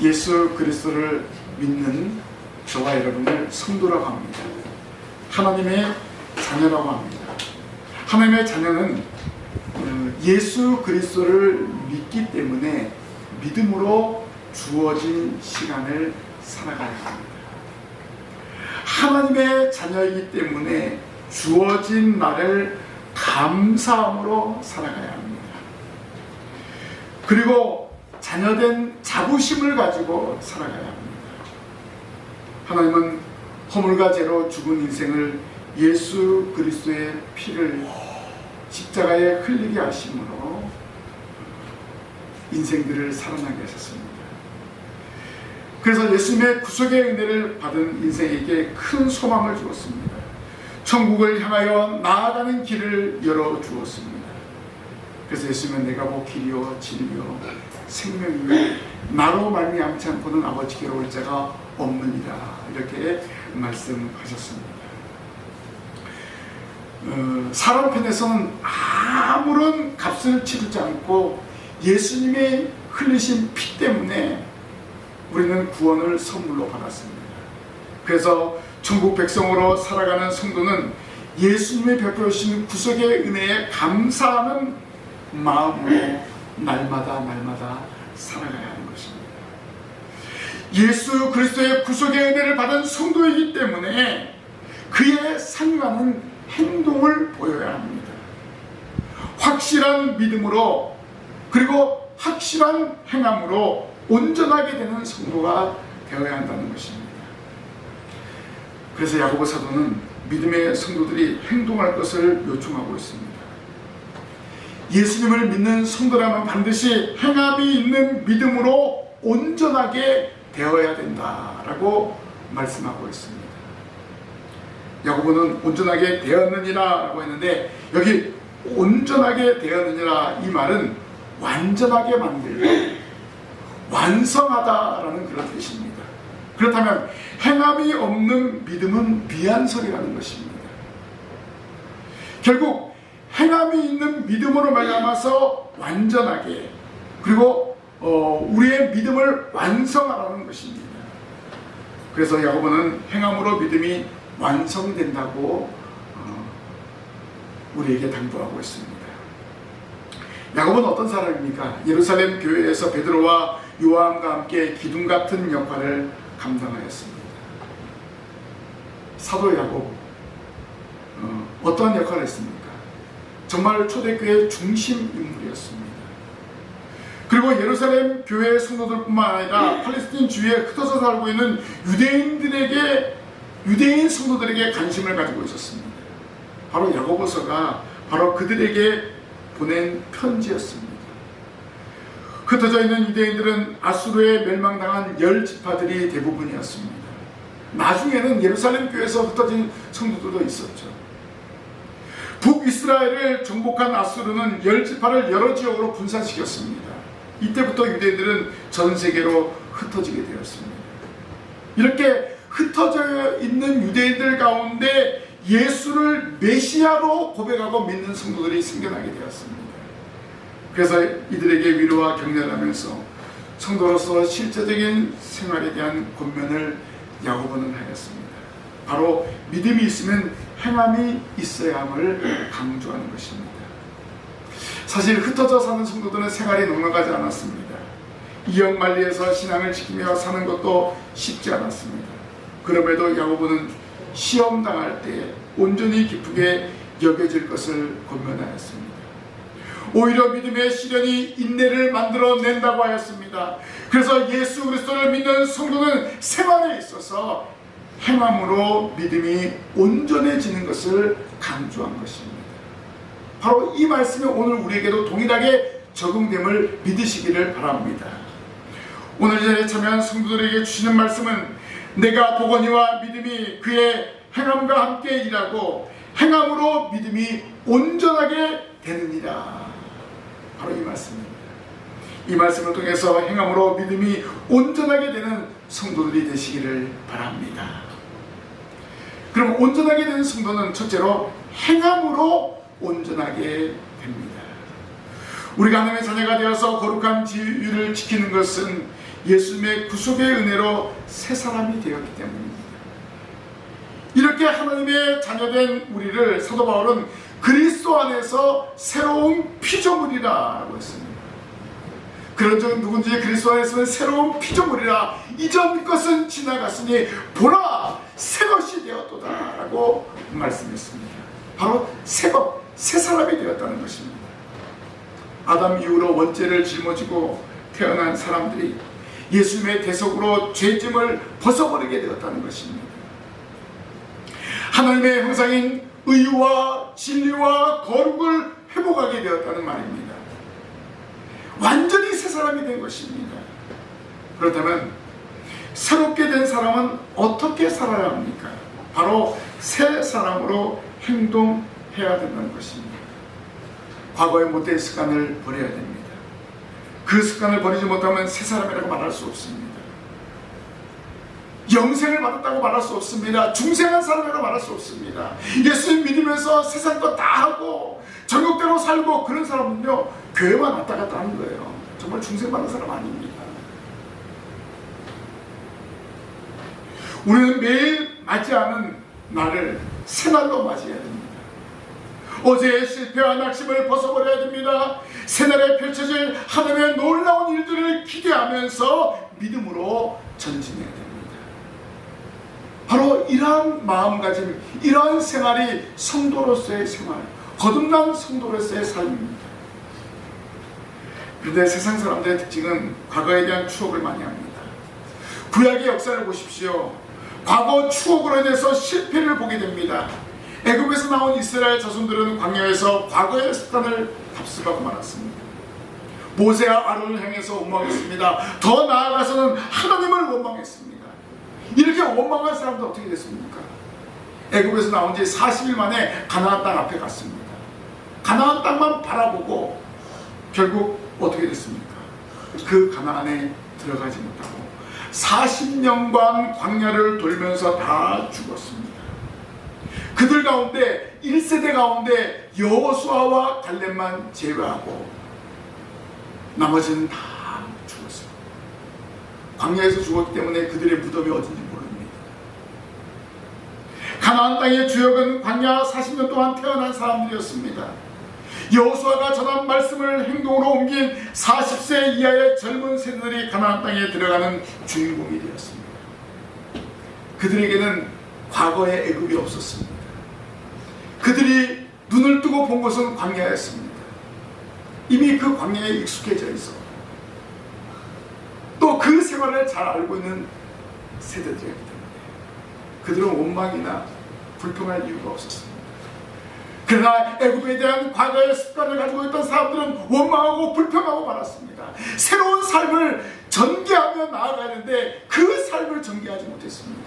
예수 그리스도를 믿는 저와 여러분을 성도라고 합니다. 하나님의 자녀라고 합니다. 하나님의 자녀는 어, 예수 그리스도를 믿기 때문에 믿음으로 주어진 시간을 살아가야 합니다. 하나님의 자녀이기 때문에 주어진 날을 감사함으로 살아가야 합니다. 그리고 자녀된 자부심을 가지고 살아가야 합니다. 하나님은 허물과 죄로 죽은 인생을 예수 그리스도의 피를 십자가에 흘리게 하심으로 인생들을 살아나게 하셨습니다. 그래서 예수님의 구속의 은혜를 받은 인생에게 큰 소망을 주었습니다. 천국을 향하여 나아가는 길을 열어 주었습니다. 그래서 예수님은 내가 곧 길이요 진리요 생명이요 나로 말미암지 않고는 아버지께로 올 자가 없느니라 이렇게 말씀하셨습니다. 어, 사람 편에서는 아무런 값을 치르지 않고 예수님의 흘리신 피 때문에 우리는 구원을 선물로 받았습니다. 그래서 천국 백성으로 살아가는 성도는 예수님이 베풀어 주신 구속의 은혜에 감사하는 마음으로 날마다 날마다 살아가야 하는 것입니다. 예수 그리스도의 구속의 은혜를 받은 성도이기 때문에 그에 상응하는 행동을 보여야 합니다. 확실한 믿음으로 그리고 확실한 행함으로 온전하게 되는 성도가 되어야 한다는 것입니다. 그래서 야고보 사도는 믿음의 성도들이 행동할 것을 요청하고 있습니다. 예수님을 믿는 성도라면 반드시 행함이 있는 믿음으로 온전하게 되어야 된다라고 말씀하고 있습니다. 야고보는 온전하게 되었느니라라고 했는데 여기 온전하게 되었느니라 이 말은 완전하게 만들고 완성하다라는 그런 뜻입니다. 그렇다면 행함이 없는 믿음은 미안설이라는 것입니다. 결국 행함이 있는 믿음으로 말미암아서 완전하게 그리고 어, 우리의 믿음을 완성하라는 것입니다. 그래서 야고보는 행함으로 믿음이 완성된다고 어, 우리에게 당부하고 있습니다. 야고보는 어떤 사람입니까? 예루살렘 교회에서 베드로와 요한과 함께 기둥 같은 역할을 감당하였습니다. 사도 야고보 어, 어떠한 역할을 했습니까? 정말 초대교회 중심 인물이었습니다. 그리고 예루살렘 교회 성도들뿐만 아니라 팔레스틴 주위에 흩어져 살고 있는 유대인들에게 유대인 성도들에게 관심을 가지고 있었습니다. 바로 야고보서가 바로 그들에게 보낸 편지였습니다. 흩어져 있는 유대인들은 아수르에 멸망당한 열 지파들이 대부분이었습니다. 나중에는 예루살렘 교회에서 흩어진 성도들도 있었죠. 북이스라엘을 정복한 아수르는 열 지파를 여러 지역으로 분산시켰습니다. 이때부터 유대인들은 전 세계로 흩어지게 되었습니다. 이렇게 흩어져 있는 유대인들 가운데 예수를 메시아로 고백하고 믿는 성도들이 생겨나게 되었습니다. 그래서 이들에게 위로와 격려를 하면서 성도로서 실제적인 생활에 대한 권면을 야고보는 하였습니다. 바로 믿음이 있으면 행함이 있어야 함을 강조하는 것입니다. 사실 흩어져 사는 성도들은 생활이 넉넉하지 않았습니다. 이역만리에서 신앙을 지키며 사는 것도 쉽지 않았습니다. 그럼에도 야고보는 시험 당할 때 온전히 기쁘게 여겨질 것을 권면하였습니다. 오히려 믿음의 시련이 인내를 만들어낸다고 하였습니다. 그래서 예수 그리스도를 믿는 성도는 생활에 있어서 행함으로 믿음이 온전해지는 것을 강조한 것입니다. 바로 이 말씀이 오늘 우리에게도 동일하게 적용됨을 믿으시기를 바랍니다. 오늘 이 자리에 참여한 성도들에게 주시는 말씀은 내가 보거니와 믿음이 그의 행함과 함께 일하고 행함으로 믿음이 온전하게 되느니라. 바로 이 말씀입니다. 이 말씀을 통해서 행함으로 믿음이 온전하게 되는 성도들이 되시기를 바랍니다. 그럼 온전하게 되는 성도는 첫째로 행함으로 온전하게 됩니다. 우리가 하나님의 자녀가 되어서 거룩한 지유를 지키는 것은 예수님의 구속의 은혜로 새 사람이 되었기 때문입니다. 이렇게 하나님의 자녀된 우리를 사도 바울은 그리스도 안에서 새로운 피조물이라고 했습니다. 그런 적 누군지 그리스도 안에서는 새로운 피조물이라 이전 것은 지나갔으니 보라 새 것이 되었도다 라고 말씀했습니다. 바로 새것, 새 사람이 되었다는 것입니다. 아담 이후로 원죄를 짊어지고 태어난 사람들이 예수님의 대속으로 죄짐을 벗어버리게 되었다는 것입니다. 하나님의 형상인 의와 진리와 거룩을 회복하게 되었다는 말입니다. 완전히 새 사람이 된 것입니다. 그렇다면 새롭게 된 사람은 어떻게 살아야 합니까? 바로 새 사람으로 행동해야 된다는 것입니다. 과거의 못된 습관을 버려야 됩니다. 그 습관을 버리지 못하면 새 사람이라고 말할 수 없습니다. 영생을 받았다고 말할 수 없습니다. 중생한 사람이라고 말할 수 없습니다. 예수님 믿으면서 세상 거다 하고 정욕대로 살고 그런 사람은요 교회만 왔다 갔다 하는 거예요. 정말 중생받은 사람 아닙니다. 우리는 매일 맞이하는 날을 새날로 맞이해야 됩니다. 어제의 실패와 낙심을 벗어버려야 됩니다. 새날에 펼쳐질 하나님의 놀라운 일들을 기대하면서 믿음으로 전진해야 됩니다. 바로 이러한 마음가짐, 이러한 생활이 성도로서의 생활, 거듭난 성도로서의 삶입니다. 그런데 세상 사람들의 특징은 과거에 대한 추억을 많이 합니다. 구약의 역사를 보십시오. 과거 추억으로 인해서 실패를 보게 됩니다. 애굽에서 나온 이스라엘 자손들은 광야에서 과거의 습관을 답습하고 말았습니다. 모세와 아론을 향해서 원망했습니다. 더 나아가서는 하나님을 원망했습니다. 이렇게 원망한 사람들 어떻게 됐습니까? 애굽에서 나온 지 40일 만에 가나안 땅 앞에 갔습니다. 가나안 땅만 바라보고 결국 어떻게 됐습니까? 그 가나안에 들어가지 못하고 40년간 광야를 돌면서 다 죽었습니다. 그들 가운데 1세대 가운데 여호수아와 갈렙만 제외하고 나머지는 다 죽었어요. 광야에서 죽었기 때문에 그들의 무덤이 어딘지 모릅니다. 가나안 땅의 주역은 광야 40년 동안 태어난 사람들이었습니다. 여호수아가 전한 말씀을 행동으로 옮긴 40세 이하의 젊은 세대들이 가나안 땅에 들어가는 주인공이 되었습니다. 그들에게는 과거의 애굽이 없었습니다. 그들이 눈을 뜨고 본 것은 광야였습니다. 이미 그 광야에 익숙해져 있어. 또 그 생활을 잘 알고 있는 세대들이기 때문에 그들은 원망이나 불평할 이유가 없었습니다. 그러나 애굽에 대한 과거의 습관을 가지고 있던 사람들은 원망하고 불평하고 말았습니다. 새로운 삶을 전개하며 나아가는데 그 삶을 전개하지 못했습니다.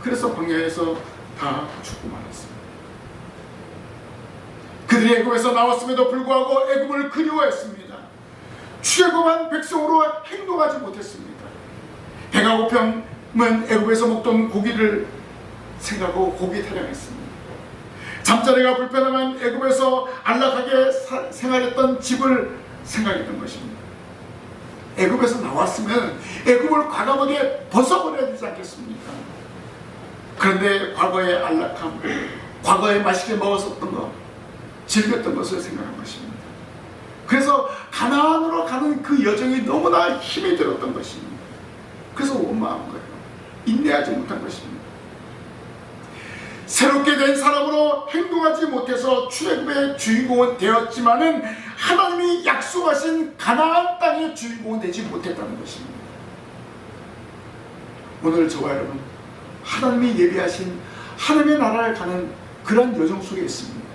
그래서 광야에서 다 죽고 말았습니다. 그들이 애굽에서 나왔음에도 불구하고 애굽을 그리워했습니다. 출애굽한 백성으로 행동하지 못했습니다. 배가 고프면 애굽에서 먹던 고기를 생각하고 고기 타령했습니다. 잠자리가 불편하면 애굽에서 안락하게 사, 생활했던 집을 생각했던 것입니다. 애굽에서 나왔으면 애굽을 과감하게 벗어버려야 되지 않겠습니까? 그런데 과거의 안락함, 과거에 맛있게 먹었었던 것, 즐겼던 것을 생각한 것입니다. 그래서 가나안으로 가는 그 여정이 너무나 힘이 들었던 것입니다. 그래서 원망한 거예요. 인내하지 못한 것입니다. 새롭게 된 사람으로 행동하지 못해서 출애굽의 주인공은 되었지만은 하나님이 약속하신 가나안 땅의 주인공은 되지 못했다는 것입니다. 오늘 저와 여러분 하나님이 예비하신 하나님의 나라를 가는 그런 여정 속에 있습니다.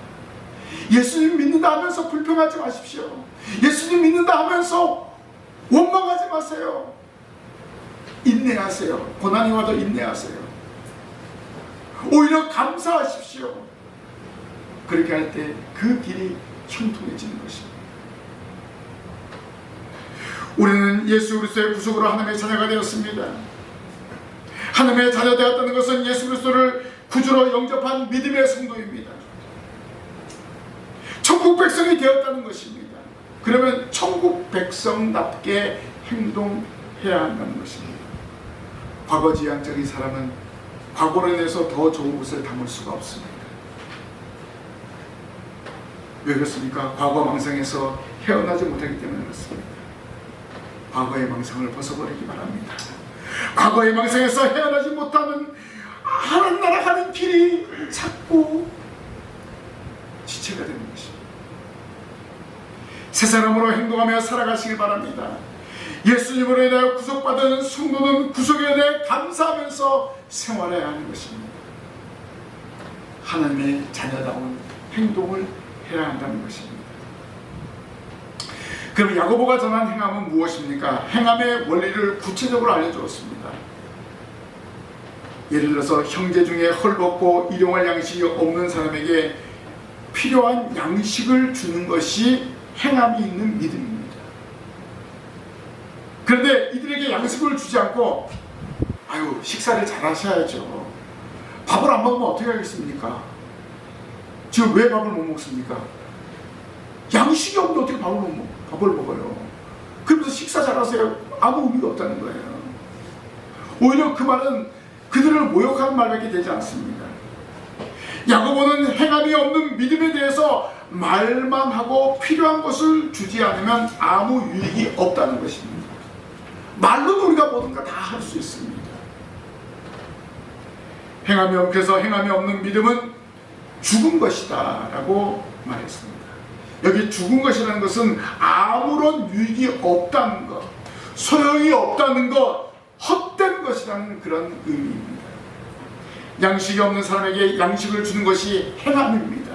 예수님 믿는다 하면서 불평하지 마십시오. 예수님 믿는다 하면서 원망하지 마세요. 인내하세요. 고난이 와도 인내하세요. 오히려 감사하십시오. 그렇게 할 때 그 길이 형통해지는 것입니다. 우리는 예수 그리스도의 구속으로 하나님의 자녀가 되었습니다. 하나님의 자녀 되었다는 것은 예수 그리스도를 구주로 영접한 믿음의 성도입니다. 천국 백성이 되었다는 것입니다. 그러면 천국 백성답게 행동해야 해야 한다는 것입니다. 과거 지향적인 사람은 과거로 인해서 더 좋은 곳에 담을 수가 없습니다. 왜 그렇습니까? 과거 망상에서 헤어나지 못하기 때문에 그렇습니다. 과거의 망상을 벗어버리기 바랍니다. 과거의 망상에서 헤어나지 못하는 하는 나라 가는 길이 자꾸 지체가 되는 것입니다. 새 사람으로 행동하며 살아가시길 바랍니다. 예수님으로 인하여 구속받은 성도는 구속에 대해 감사하면서 생활해야 하는 것입니다. 하나님의 자녀다운 행동을 해야 한다는 것입니다. 그럼 야고보가 전한 행함은 무엇입니까? 행함의 원리를 구체적으로 알려주었습니다. 예를 들어서 형제 중에 헐벗고 일용할 양식이 없는 사람에게 필요한 양식을 주는 것이 행함이 있는 믿음입니다. 그런데 이들에게 양식을 주지 않고 아유 식사를 잘 하셔야죠. 밥을 안 먹으면 어떻게 하겠습니까? 지금 왜 밥을 못 먹습니까? 양식이 없는데 어떻게 밥을 못 먹, 밥을 먹어요? 그러면서 식사 잘하세요. 아무 의미가 없다는 거예요. 오히려 그 말은 그들을 모욕하는 말밖에 되지 않습니다. 야고보는 행함이 없는 믿음에 대해서 말만 하고 필요한 것을 주지 않으면 아무 유익이 없다는 것입니다. 말로는 우리가 모든 걸 다 할 수 있습니다. 행함이 없게서 행함이 없는 믿음은 죽은 것이다 라고 말했습니다. 여기 죽은 것이라는 것은 아무런 유익이 없다는 것, 소용이 없다는 것, 헛된 것이라는 그런 의미입니다. 양식이 없는 사람에게 양식을 주는 것이 행함입니다.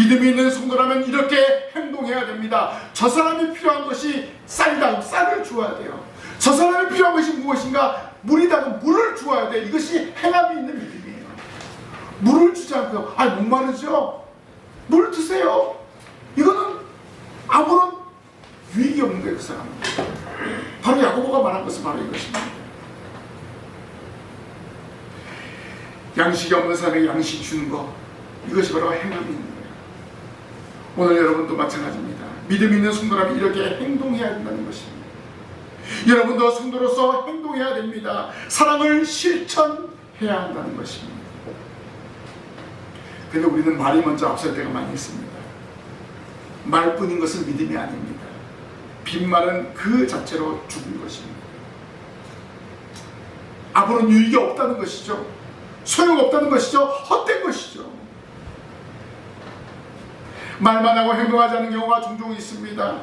믿음이 있는 성도라면 이렇게 행동해야 됩니다. 저 사람이 필요한 것이 쌀다, 쌀을 주어야 돼요. 저 사람이 필요한 것이 무엇인가? 물이다, 물을 주어야 돼. 이것이 행함이 있는 믿음이에요. 물을 주지 않고요. 아, 목마르죠? 물 드세요. 이거는 아무런 유익이 없는 거예요, 그 사람은. 바로 야고보가 말한 것은 바로 이것입니다. 양식이 없는 사람에게 양식 주는 것 이것이 바로 거예요. 오늘 여러분도 마찬가지입니다. 믿음 있는 성도라면 이렇게 행동해야 된다는 것입니다. 여러분도 성도로서 행동해야 됩니다. 사랑을 실천해야 한다는 것입니다. 근데 우리는 말이 먼저 앞설 때가 많이 있습니다. 말뿐인 것은 믿음이 아닙니다. 빈말은 그 자체로 죽은 것입니다. 아무런 유익이 없다는 것이죠. 소용없다는 것이죠. 헛된 것이죠. 말만 하고 행동하지 않는 경우가 종종 있습니다.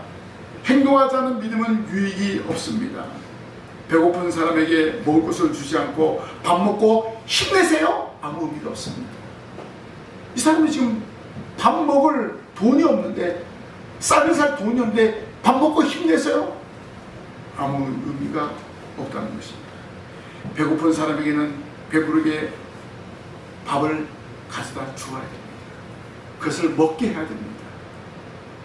행동하지 않은 믿음은 유익이 없습니다. 배고픈 사람에게 먹을 것을 주지 않고 밥 먹고 힘내세요? 아무 의미가 없습니다. 이 사람이 지금 밥 먹을 돈이 없는데 쌀을 살 돈이 없는데 밥 먹고 힘내세요? 아무 의미가 없다는 것입니다. 배고픈 사람에게는 배부르게 밥을 가져다 주어야 됩니다. 그것을 먹게 해야 됩니다.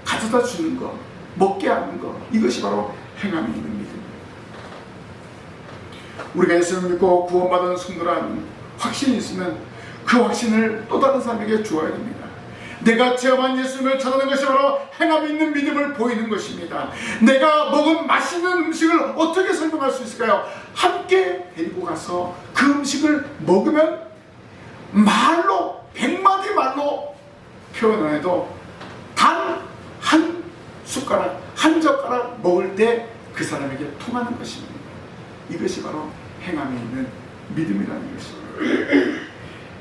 가져다 주는 것, 먹게 하는 것, 이것이 바로 행함이 있는 믿음입니다. 우리가 예수를 믿고 구원받은 성도란 확신이 있으면 그 확신을 또 다른 사람에게 주어야 됩니다. 내가 체험한 예수님을 전하는 것이 바로 행함 있는 믿음을 보이는 것입니다. 내가 먹은 맛있는 음식을 어떻게 설명할 수 있을까요? 함께 데리고 가서 그 음식을 먹으면 말로 백마디 말로 표현 안 해도 단 한 숟가락 한 젓가락 먹을 때 그 사람에게 통하는 것입니다. 이것이 바로 행함이 있는 믿음이라는 것입니다.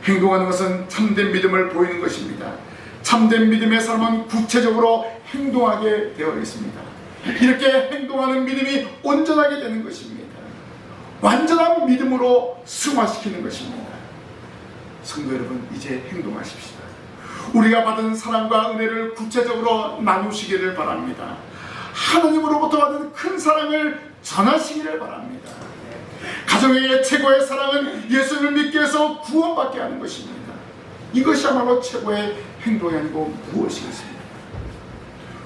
행동하는 것은 참된 믿음을 보이는 것입니다. 참된 믿음의 사람은 구체적으로 행동하게 되어 있습니다. 이렇게 행동하는 믿음이 온전하게 되는 것입니다. 완전한 믿음으로 승화시키는 것입니다. 성도 여러분, 이제 행동하십시다. 우리가 받은 사랑과 은혜를 구체적으로 나누시기를 바랍니다. 하나님으로부터 받은 큰 사랑을 전하시기를 바랍니다. 가정에게 최고의 사랑은 예수를 믿게 해서 구원받게 하는 것입니다. 이것이야말로 최고의 행동이 아니고 무엇이겠습니까?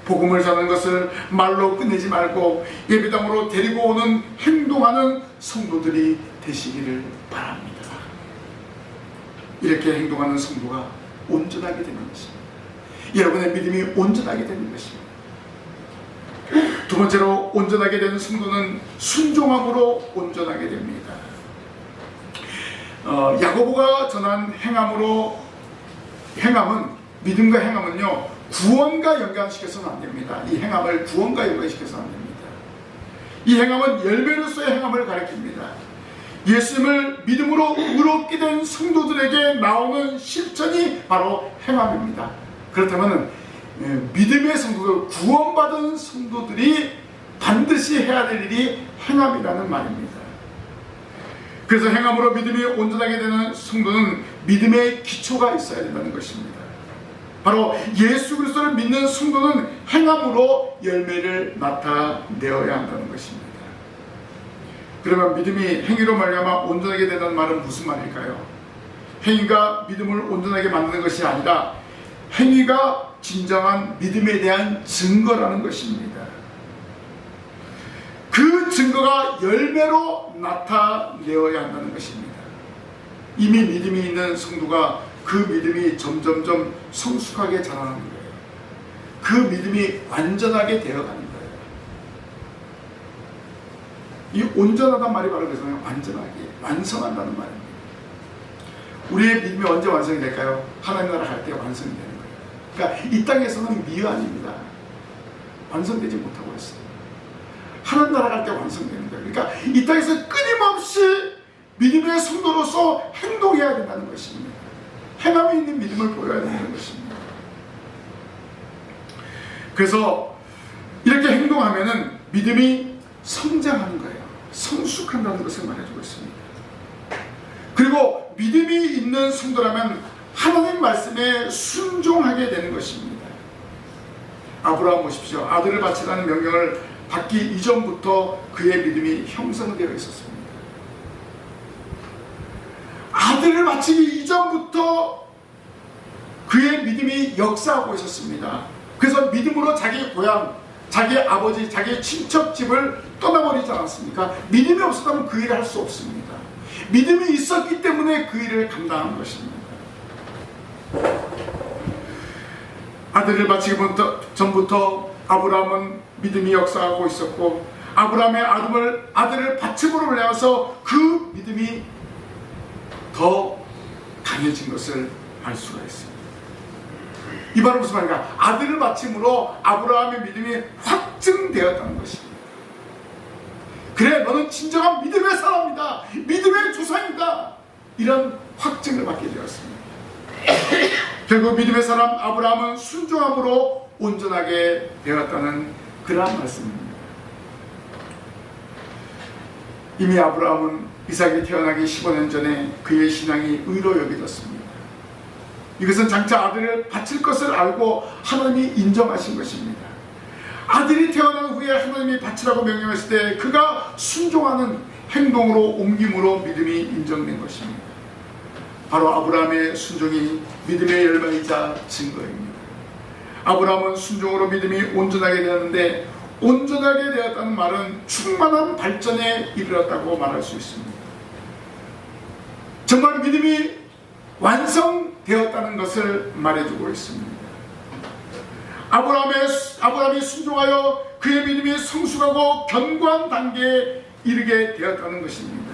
복음을 전하는 것을 말로 끝내지 말고 예배당으로 데리고 오는 행동하는 성도들이 되시기를 바랍니다. 이렇게 행동하는 성도가 온전하게 되는 것입니다. 여러분의 믿음이 온전하게 되는 것입니다. 두 번째로 온전하게 된 성도는 순종함으로 온전하게 됩니다. 어, 야고보가 전한 행함으로 행함은 믿음과 행함은요 구원과 연관시켜서는 안 됩니다. 이 행함을 구원과 연관시켜서는 안 됩니다. 이 행함은 열매로서의 행함을 가리킵니다. 예수님을 믿음으로 의롭게 된 성도들에게 나오는 실천이 바로 행함입니다. 그렇다면 예, 믿음의 성도들, 구원받은 성도들이 반드시 해야 될 일이 행함이라는 말입니다. 그래서 행함으로 믿음이 온전하게 되는 성도는 믿음의 기초가 있어야 된다는 것입니다. 바로 예수 그리스도를 믿는 성도는 행함으로 열매를 나타내어야 한다는 것입니다. 그러면 믿음이 행위로 말미암아 온전하게 된다는 말은 무슨 말일까요? 행위가 믿음을 온전하게 만드는 것이 아니라 행위가 진정한 믿음에 대한 증거라는 것입니다. 그 증거가 열매로 나타내어야 한다는 것입니다. 이미 믿음이 있는 성도가 그 믿음이 점점점 성숙하게 자라는 거예요. 그 믿음이 완전하게 되어가는 거예요. 이 온전하단 말이 바로 그래서요. 완전하게, 완성한다는 말입니다. 우리의 믿음이 언제 완성이 될까요? 하나님 나라 갈 때 완성이 되는 거예요. 그러니까 이 땅에서는 미완입니다. 완성되지 못하고 있어요. 하나님 나라 갈 때 완성되는 거예요. 그러니까 이 땅에서 끊임없이 믿음의 성도로서 행동해야 된다는 것입니다. 행함이 있는 믿음을 보여야 된다는 것입니다. 그래서 이렇게 행동하면은 믿음이 성장하는 거예요. 성숙한다는 것을 말해주고 있습니다. 그리고 믿음이 있는 성도라면 하나님 말씀에 순종하게 되는 것입니다. 아브라함 보십시오. 아들을 바치라는 명령을 받기 이전부터 그의 믿음이 형성되어 있었습니다. 아들을 바치기 이전부터 그의 믿음이 역사하고 있었습니다. 그래서 믿음으로 자기 고향, 자기 아버지, 자기 친척 집을 떠나버리지 않았습니까? 믿음이 없었다면 그 일을 할 수 없습니다. 믿음이 있었기 때문에 그 일을 감당한 것입니다. 아들을 바치기 전부터 아브라함은 믿음이 역사하고 있었고 아브라함의 아들을, 아들을 바침으로 올려서 그 믿음이 더 강해진 것을 알 수가 있습니다. 이 말은 무슨 말인가? 아들을 바침으로 아브라함의 믿음이 확증되었다는 것입니다. 그래, 너는 진정한 믿음의 사람이다. 믿음의 조상이다. 이런 확증을 받게 되었습니다. 결국 믿음의 사람 아브라함은 순종함으로 온전하게 되었다는 그러한 말씀입니다. 이미 아브라함은 이삭이 태어나기 15년 전에 그의 신앙이 의로 여겨졌습니다. 이것은 장차 아들을 바칠 것을 알고 하나님이 인정하신 것입니다. 아들이 태어난 후에 하나님이 바치라고 명령했을 때 그가 순종하는 행동으로 옮김으로 믿음이 인정된 것입니다. 바로 아브라함의 순종이 믿음의 열매이자 증거입니다. 아브라함은 순종으로 믿음이 온전하게 되었는데 온전하게 되었다는 말은 충만한 발전에 이르렀다고 말할 수 있습니다. 정말 믿음이 완성 되었다는 것을 말해주고 있습니다. 아브라함의, 아브라함이 순종하여 그의 믿음이 성숙하고 견고한 단계에 이르게 되었다는 것입니다.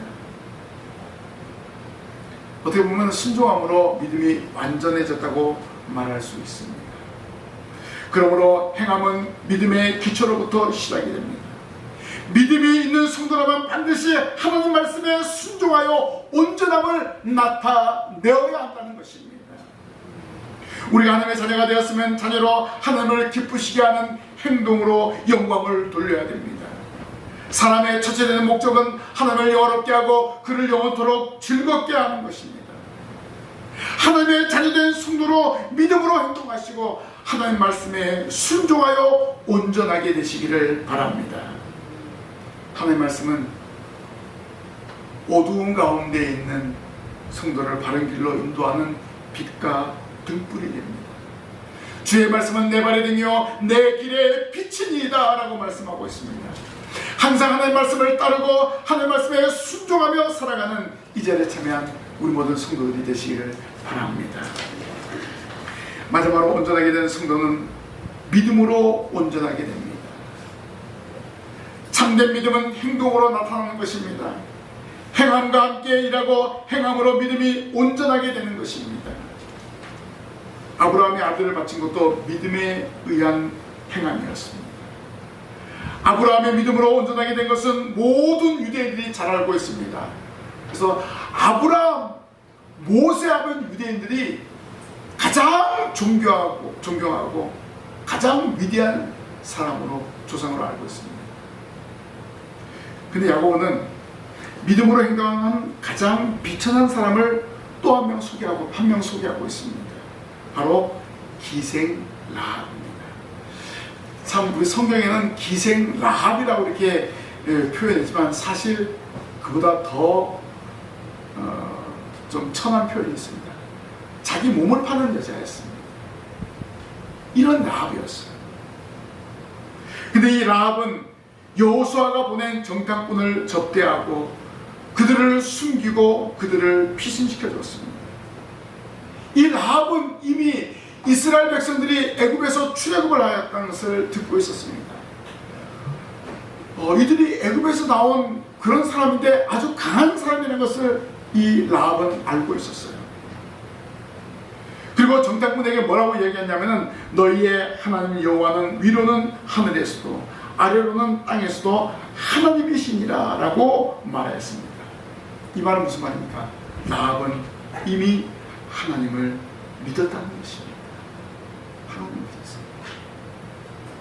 어떻게 보면 순종함으로 믿음이 완전해졌다고 말할 수 있습니다. 그러므로 행함은 믿음의 기초로부터 시작이 됩니다. 믿음이 있는 성도라면 반드시 하나님 말씀에 순종하여 온전함을 나타내어야 한다는 것입니다. 우리가 하나님의 자녀가 되었으면 자녀로 하나님을 기쁘시게 하는 행동으로 영광을 돌려야 됩니다. 사람의 첫째되는 목적은 하나님을 영원롭게 하고 그를 영원토록 즐겁게 하는 것입니다. 하나님의 자녀된 성도로 믿음으로 행동하시고 하나님 말씀에 순종하여 온전하게 되시기를 바랍니다. 하나님 말씀은 어두운 가운데 있는 성도를 바른 길로 인도하는 빛과 등불이 됩니다. 주의 말씀은 내 발의 등이요 내 길의 빛이니이다 라고 말씀하고 있습니다. 항상 하나님 말씀을 따르고 하나님 말씀에 순종하며 살아가는 이 자리에 참여한 우리 모든 성도들이 되시기를 바랍니다. 마지막으로 온전하게 된 성도는 믿음으로 온전하게 됩니다. 참된 믿음은 행동으로 나타나는 것입니다. 행함과 함께 일하고 행함으로 믿음이 온전하게 되는 것입니다. 아브라함이 아들을 바친 것도 믿음에 의한 행함이었습니다. 아브라함의 믿음으로 온전하게 된 것은 모든 유대인들이 잘 알고 있습니다. 그래서 아브라함, 모세하면 유대인들이 가장 존경하고 존경하고 가장 위대한 사람으로 조상으로 알고 있습니다. 근데 야고보는 믿음으로 행동하는 가장 비천한 사람을 또 한 명 소개하고 한 명 소개하고 있습니다. 바로 기생 라합입니다. 참 우리 성경에는 기생 라합이라고 이렇게 예, 표현했지만 사실 그보다 더 어, 좀 천한 표현이 있습니다. 자기 몸을 파는 여자였습니다. 이런 라합이었어요. 근데 이 라합은 여호수아가 보낸 정탐꾼을 접대하고 그들을 숨기고 그들을 피신시켜 줬습니다. 이 라합은 이미 이스라엘 백성들이 애굽에서 출애굽을 하였다는 것을 듣고 있었습니다. 어, 이들이 애굽에서 나온 그런 사람인데 아주 강한 사람이라는 것을 이 라합은 알고 있었어요. 그리고 정탐꾼에게 뭐라고 얘기했냐면은 너희의 하나님 여호와는 위로는 하늘에서도 아래로는 땅에서도 하나님이시니라라고 말했습니다. 이 말은 무슨 말입니까? 라합은 이미 하나님을 믿었다는 것입니다. 하나님 믿었어요.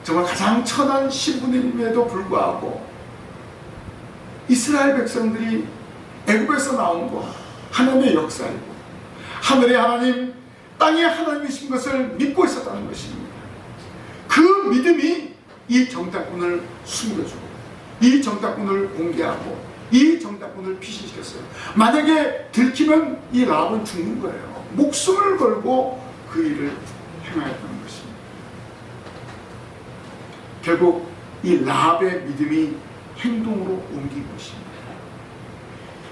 정말 가장 천한 신분임에도 불구하고 이스라엘 백성들이 애굽에서 나온 것 하나님의 역사이고 하늘의 하나님 땅의 하나님이신 것을 믿고 있었다는 것입니다. 그 믿음이 이 정탐꾼을 숨겨주고 이 정탐꾼을 공개하고 이 정탐꾼을 피신시켰어요. 만약에 들키면 이 라합은 죽는 거예요. 목숨을 걸고 그 일을 행하였다는 것입니다. 결국 이 라합의 믿음이 행동으로 옮긴 것입니다.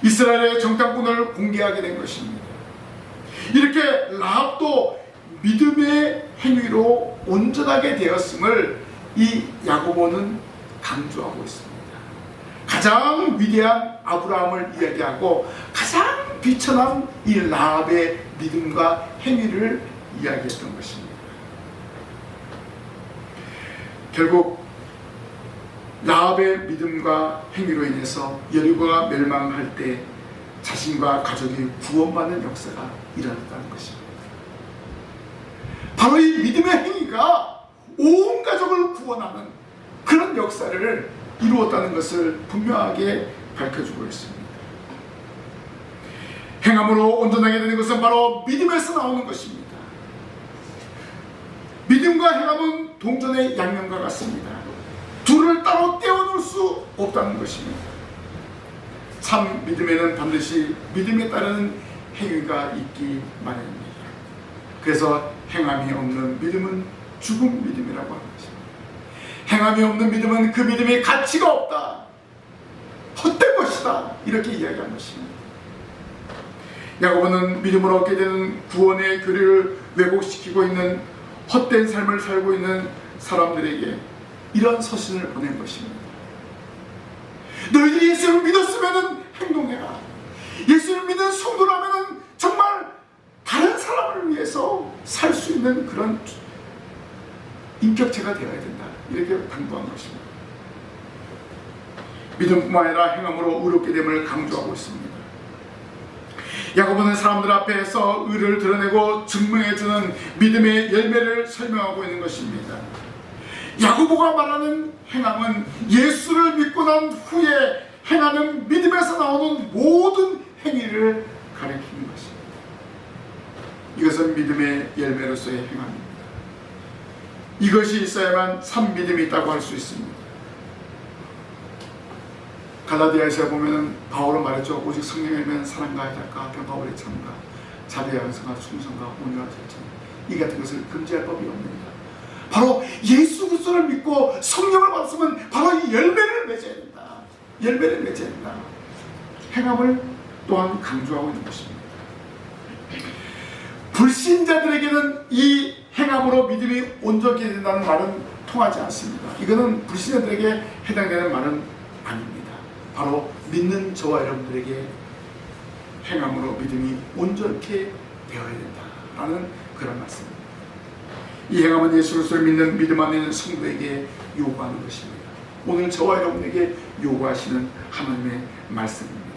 이스라엘의 정탐꾼을 공개하게 된 것입니다. 이렇게 라합도 믿음의 행위로 온전하게 되었음을 이 야고보는 강조하고 있습니다. 가장 위대한 아브라함을 이야기하고 가장 비천한 이 라합의 믿음과 행위를 이야기했던 것입니다. 결국 라합의 믿음과 행위로 인해서 여리고가 멸망할 때 자신과 가족이 구원받는 역사가 일어났다는 것입니다. 바로 이 믿음의 행위가 온 가족을 구원하는 그런 역사를 이루었다는 것을 분명하게 밝혀주고 있습니다. 행함으로 온전하게 되는 것은 바로 믿음에서 나오는 것입니다. 믿음과 행함은 동전의 양면과 같습니다. 둘을 따로 떼어놓을 수 없다는 것입니다. 참 믿음에는 반드시 믿음에 따르는 행위가 있기 마련입니다. 그래서 행함이 없는 믿음은 죽은 믿음이라고 하는 것입니다. 행함이 없는 믿음은 그 믿음이 가치가 없다. 헛된 것이다. 이렇게 이야기한 것입니다. 야고보는 믿음으로 얻게 되는 구원의 교리를 왜곡시키고 있는 헛된 삶을 살고 있는 사람들에게 이런 서신을 보낸 것입니다. 너희들이 예수를 믿었으면 행동해라. 예수를 믿는 성도라면 정말 다른 사람을 위해서 살 수 있는 그런 인격체가 되어야 된다. 이렇게 당부한 것입니다. 믿음뿐만 아니라 행함으로 의롭게 됨을 강조하고 있습니다. 야고보는 사람들 앞에서 의를 드러내고 증명해주는 믿음의 열매를 설명하고 있는 것입니다. 야고보가 말하는 행함은 예수를 믿고 난 후에 행하는 믿음에서 나오는 모든 행위를 가리키는 것입니다. 이것은 믿음의 열매로서의 행함입니다. 이것이 있어야만 참 믿음이 있다고 할 수 있습니다. 갈라디아에서 보면은 바울은 말했죠. 오직 성령을 면 사랑과 애착과 병가오래 참과 자비와 양성과 충성과 온유와 절정 이 같은 것을 금지할 법이 없습니다. 바로 예수 그리스도를 믿고 성령을 받았으면 바로 이 열매를 맺어야 된다. 열매를 맺어야 된다. 행함을 또한 강조하고 있는 것입니다. 불신자들에게는 이 행함으로 믿음이 온전히 된다는 말은 통하지 않습니다. 이거는 불신자들에게 해당되는 말은 아닙니다. 바로 믿는 저와 여러분들에게 행함으로 믿음이 온전케 되어야 된다라는 그런 말씀입니다. 이 행함은 예수 그리스도를 믿는 믿음 안에 있는 성도에게 요구하는 것입니다. 오늘 저와 여러분에게 요구하시는 하나님의 말씀입니다.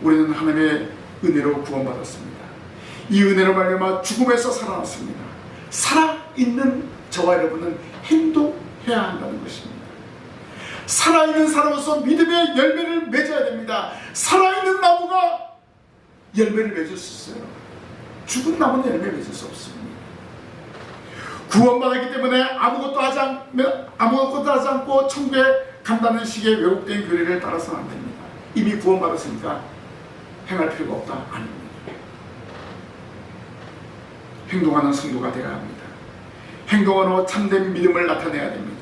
우리는 하나님의 은혜로 구원받았습니다. 이 은혜로 말미암아 죽음에서 살아났습니다. 살아있는 저와 여러분은 행동해야 한다는 것입니다. 살아있는 사람으로서 믿음의 열매를 맺어야 됩니다. 살아있는 나무가 열매를 맺을 수 있어요. 죽은 나무는 열매 맺을 수 없습니다. 구원받았기 때문에 아무것도 하지, 않, 아무것도 하지 않고 천국에 간다는 식의 왜곡된 교리를 따라서는 안 됩니다. 이미 구원받았으니까 행할 필요가 없다. 아닙니다. 행동하는 성도가 되어야 합니다. 행동으로 참된 믿음을 나타내야 됩니다.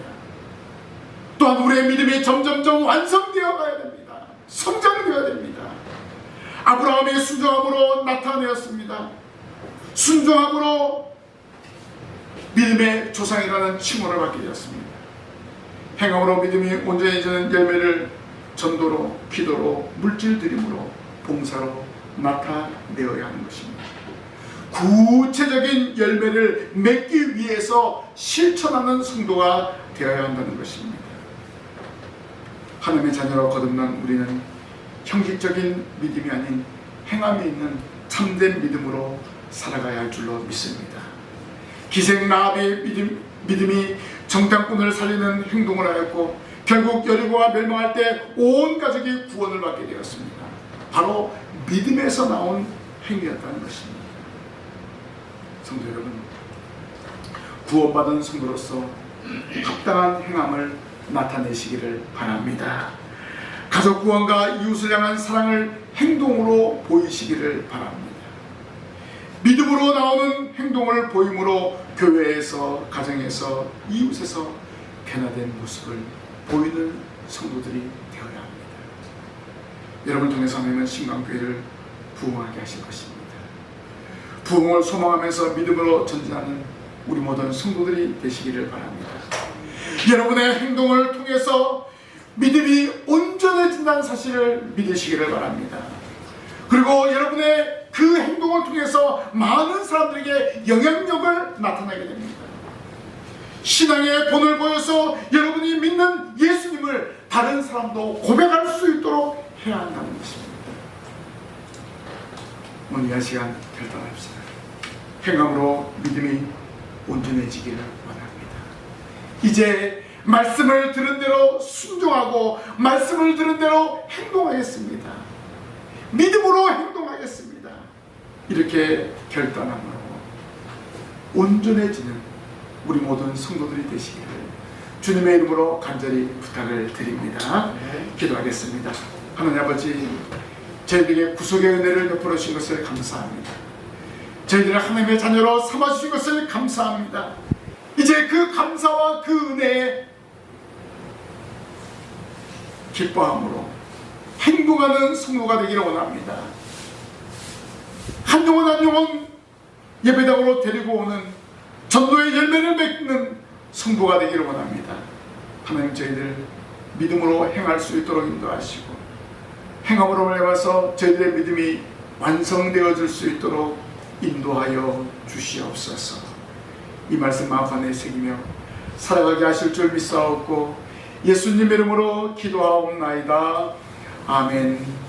또한 우리의 믿음이 점점점 완성되어 가야 됩니다. 성장되어야 됩니다. 아브라함의 순종함으로 나타내었습니다. 순종함으로 믿음의 조상이라는 칭호를 받게 되었습니다. 행함으로 믿음이 온전해지는 열매를 전도로, 기도로, 물질 드림으로, 봉사로 나타내어야 하는 것입니다. 구체적인 열매를 맺기 위해서 실천하는 성도가 되어야 한다는 것입니다. 하나님의 자녀로 거듭난 우리는 형식적인 믿음이 아닌 행함이 있는 참된 믿음으로 살아가야 할 줄로 믿습니다. 기생 라합의 믿음, 믿음이 정탐꾼을 살리는 행동을 하였고 결국 여리고가 멸망할 때 온 가족이 구원을 받게 되었습니다. 바로 믿음에서 나온 행위였다는 것입니다. 성도 여러분, 구원받은 성도로서 합당한 행함을 나타내시기를 바랍니다. 가족 구원과 이웃을 향한 사랑을 행동으로 보이시기를 바랍니다. 믿음으로 나오는 행동을 보임으로 교회에서, 가정에서, 이웃에서 변화된 모습을 보이는 성도들이 되어야 합니다. 여러분을 통해서 하나님은 신강교회를 부흥하게 하실 것입니다. 부흥을 소망하면서 믿음으로 전진하는 우리 모든 성도들이 되시기를 바랍니다. 여러분의 행동을 통해서 믿음이 온전해진다는 사실을 믿으시기를 바랍니다. 그리고 여러분의 그 행동을 통해서 많은 사람들에게 영향력을 나타내게 됩니다. 신앙의 본을 보여서 여러분이 믿는 예수님을 다른 사람도 고백할 수 있도록 해야 한다는 것입니다. 오늘 이 시간 결단합시다. 행함으로 믿음이 온전해지기를. 이제 말씀을 들은 대로 순종하고 말씀을 들은 대로 행동하겠습니다. 믿음으로 행동하겠습니다. 이렇게 결단함으로 온전해지는 우리 모든 성도들이 되시기를 주님의 이름으로 간절히 부탁을 드립니다. 기도하겠습니다. 하나님 아버지 저희들에게 구속의 은혜를 베풀어 주신 것을 감사합니다. 저희들을 하나님의 자녀로 삼아 주신 것을 감사합니다. 이제 그 감사와 그 은혜에 기뻐함으로 행동하는 성도가 되기를 원합니다. 한 영혼 한 영혼 예배당으로 데리고 오는 전도의 열매를 맺는 성도가 되기를 원합니다. 하나님 저희들 믿음으로 행할 수 있도록 인도하시고 행함으로 말해서 저희들의 믿음이 완성되어질 수 있도록 인도하여 주시옵소서. 이 말씀 마음판에 새기며 살아가게 하실 줄 믿사옵고 예수님 이름으로 기도하옵나이다. 아멘.